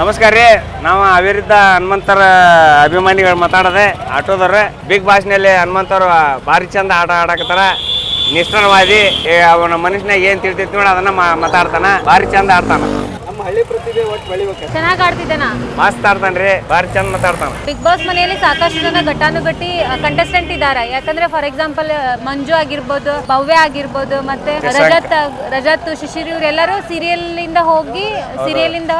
ನಮಸ್ಕಾರ ರೀ. ನಾವು ಅವಿರುದ್ಧ ಹನುಮಂತರ ಅಭಿಮಾನಿಗಳು ಮಾತಾಡದೆ ಆಟೋದವ್ರೆ. ಬಿಗ್ ಬಾಸ್ನಲ್ಲಿ ಹನುಮಂತವ್ರು ಭಾರಿ ಚಂದ ಆಟ ಆಡಕತ್ತಾರ. ನಿಷ್ಠರವಾದಿ ಅವನ ಮನುಷ್ಯನಾಗ ಏನ್ ತಿಳ್ತೈತಿ ನೋಡಿ ಅದನ್ನ ಮಾತಾಡ್ತಾನ. ಭಾರಿ ಚಂದ ಆಡ್ತಾನ. ಚೆನ್ನಾಗಿ ಆಡ್ತಿದ್ದಾನ? ಮಸ್ತ್ ಆಡ್ತಾನ್ರಿ ಭಾರಿ ಚಂದ ಮಾತಾಡ್ತಾನ. ಬಿಗ್ ಬಾಸ್ ಮನೆಯಲ್ಲಿ ಸಾಕಷ್ಟು ಜನ ಘಟಾನುಘಟಿ ಕಂಟೆಸ್ಟೆಂಟ್ ಇದ್ದಾರೆ. ಯಾಕಂದ್ರೆ ಫಾರ್ ಎಕ್ಸಾಂಪಲ್ ಮಂಜು ಆಗಿರ್ಬೋದು ಭವ್ಯ ಆಗಿರ್ಬೋದು ಮತ್ತೆ ರಜತ್ ರಜತ್ ಶಿಶಿರ್ ಇವರೆಲ್ಲರೂ ಸೀರಿಯಲ್ ಇಂದ ಹೋಗಿ ಸೀರಿಯಲ್ ಇಂದ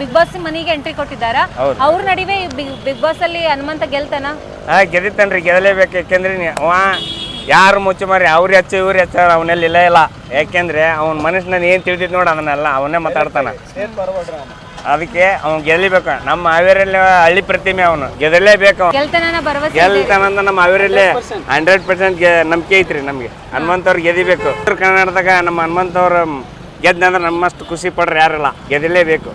ಬಿಗ್ ಬಾಸ್ ಮನೆಗೆ ಎಂಟ್ರಿ ಕೊಟ್ಟಿದ್ದಾರೆ. ಅವ್ರ ನಡುವೆ ಬಿಗ್ ಬಾಸ್ ಅಲ್ಲಿ ಹನುಮಂತ ಗೆಲ್ತಾನ? ಹಾ ಗೆದಿತಾನ್ರಿ ಗೆದಲೇಬೇಕು ಯಾಕೆಂದ್ರೆ ಅವ ಯಾರು ಮುಚ್ಚು ಮಾರಿ ಅವ್ರು ಹೆಚ್ಚು ಇವ್ರು ಹೆಚ್ಚು ಅವನಲ್ಲಿ ಇಲ್ಲ ಇಲ್ಲ. ಯಾಕೆಂದ್ರೆ ಅವ್ನ ಮನುಷ್ಯನ ಏನು ತಿಳಿದಿತ್ತು ನೋಡಿ ಅದನ್ನೆಲ್ಲ ಅವನ್ನೇ ಮಾತಾಡ್ತಾನ. ಅದಕ್ಕೆ ಅವ್ನು ಗೆಲ್ಲಬೇಕು. ನಮ್ಮ ಹಾವೇರಿಯಲ್ಲಿ ಹಳ್ಳಿ ಪ್ರತಿಮೆ ಅವನು. ಗೆದಲೇಬೇಕು ಅವ್ನು. ಗೆಲ್ತಾನ ಭರವಸೆ ಇದೆ. ಗೆಲ್ತಾನಂದ ನಮ್ಮ ಹಾವೇರಿಯಲ್ಲಿ ಹಂಡ್ರೆಡ್ ಪರ್ಸೆಂಟ್ ನಂಬಿಕೆ ಐತ್ರಿ ನಮಗೆ. ಹನುಮಂತವ್ರು ಗೆದಿಬೇಕು. ಉತ್ತರ ಕನ್ನಡದಾಗ ನಮ್ಮ ಹನುಮಂತವ್ರು ಗೆದ್ದಂದ್ರೆ ನಮ್ಮಷ್ಟು ಖುಷಿ ಪಡ್ರಿ ಯಾರಿಲ್ಲ. ಗೆದಿಲೇಬೇಕು.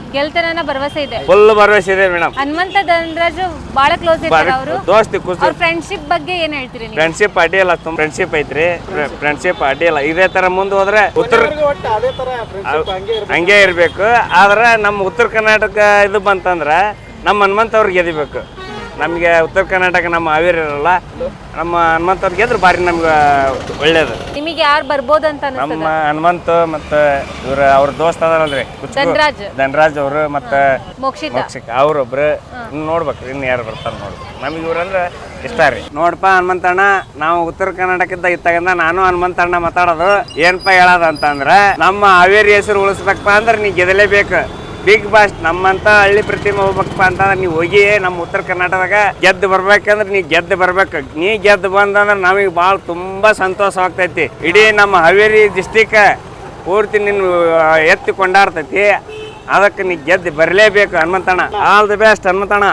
ಅನ್ನೋ ಭರವಸೆ ಇದೆ. ಫುಲ್ ಭರವಸೆ ಇದೆ ಮೇಡಮ್. ಹನುಮಂತ ಧನರಾಜು ಬಹಳ ಕ್ಲೋಸ್ ಇದ್ದಾರೆ ಅವರು. ದೋಸ್ತಿ ಖುಷಿ ಅವ್ರ ಫ್ರೆಂಡ್ಶಿಪ್ ಬಗ್ಗೆ ಏನ್ ಹೇಳ್ತೀರಿ ನೀವು? ಫ್ರೆಂಡ್ಶಿಪ್ ಅಡ್ಡಿಯಲ್ಲ ತುಂಬ ಫ್ರೆಂಡ್ಶಿಪ್ ಐತ್ರಿ. ಫ್ರೆಂಡ್ಶಿಪ್ ಅಡ್ಡಿಯಲ್ಲ ಇದೇ ತರ ಮುಂದೆ ಹೋದ್ರೆ ಉತ್ತರ ಒಟ್ಟು ಅದೇ ತರ ಫ್ರೆಂಡ್ಶಿಪ್ ಹಂಗೆ ಇರ್ಬೇಕು. ಹಂಗೆ ಇರಬೇಕು. ಆದ್ರೆ ನಮ್ಮ ಉತ್ತರ ಕರ್ನಾಟಕ ಇದು ಬಂತಂದ್ರೆ ನಮ್ಮ ಹನುಮಂತ ಅವ್ರಿಗೆ ಗೆದಿಬೇಕು. ನಮಗೆ ಉತ್ತರ ಕರ್ನಾಟಕ ನಮ್ಮ ಹಾವೇರಿ ಇರಲ್ಲ. ನಮ್ಮ ಹನುಮಂತವ್ರಿಗೆ ಗೆದ್ರೆ ಬಾರಿ ನಮ್ಗೆ ಒಳ್ಳೇದು. ನಿಮಗೆ ಯಾರು ಬರ್ಬೋದು ಅಂತ ನಮ್ಮ ಹನುಮಂತ ಮತ್ತು ಇವ್ರ ಅವ್ರ ದೋಸ್ತ ಅದಾರಲ್ರಿ ಧನರಾಜ್. ಧನರಾಜ್ ಅವರು ಮತ್ತು ಮೋಕ್ಷಿತ. ಮೋಕ್ಷಿಕ ಅವ್ರೊಬ್ರು ಇನ್ನು ನೋಡ್ಬೇಕ್ರಿ ಇನ್ನು ಯಾರು ಬರ್ತಾರೆ ನೋಡ್ಬೇಕು. ನಮಗೆ ಇವ್ರಂದ್ರೆ ಇಷ್ಟ ರೀ. ನೋಡಪ್ಪ ಹನುಮಂತಣ್ಣ ನಾವು ಉತ್ತರ ಕರ್ನಾಟಕದ ಇತ್ತಾಗಿಂದ ನಾನು ಹನುಮಂತಣ್ಣ ಮಾತಾಡೋದು. ಏನಪ್ಪ ಹೇಳೋದು ಅಂತಂದ್ರೆ ನಮ್ಮ ಹಾವೇರಿ ಹೆಸರು ಉಳಿಸ್ಬೇಕಪ್ಪ ಅಂದ್ರೆ ನೀ ಗೆದಲೇಬೇಕು ಬಿಗ್ ಬಾಸ್ ನಮ್ಮಂತ ಹಳ್ಳಿ ಪ್ರತಿಮೆ ಹೋಗ್ಬೇಕಪ್ಪ ಅಂತಂದ್ರೆ ನೀವು ಹೋಗಿ ನಮ್ಮ ಉತ್ತರ ಕರ್ನಾಟಕದಾಗ ಗೆದ್ದು ಬರ್ಬೇಕಂದ್ರೆ ನೀ ಗೆದ್ದು ಬರ್ಬೇಕು. ನೀ ಗೆದ್ದು ಬಂದಂದ್ರೆ ನಮಗೆ ಭಾಳ ತುಂಬಾ ಸಂತೋಷ ಆಗ್ತೈತಿ. ಇಡೀ ನಮ್ಮ ಹಾವೇರಿ ಡಿಸ್ಟಿಕ್ ಪೂರ್ತಿ ನಿನ್ನ ಎತ್ತಿ ಕೊಂಡಾಡ್ತೈತಿ. ಅದಕ್ಕೆ ನೀ ಗೆದ್ದು ಬರಲೇಬೇಕು ಹನುಮಂತಣ್ಣ. All the best ಹನುಮಂತಣ್ಣ.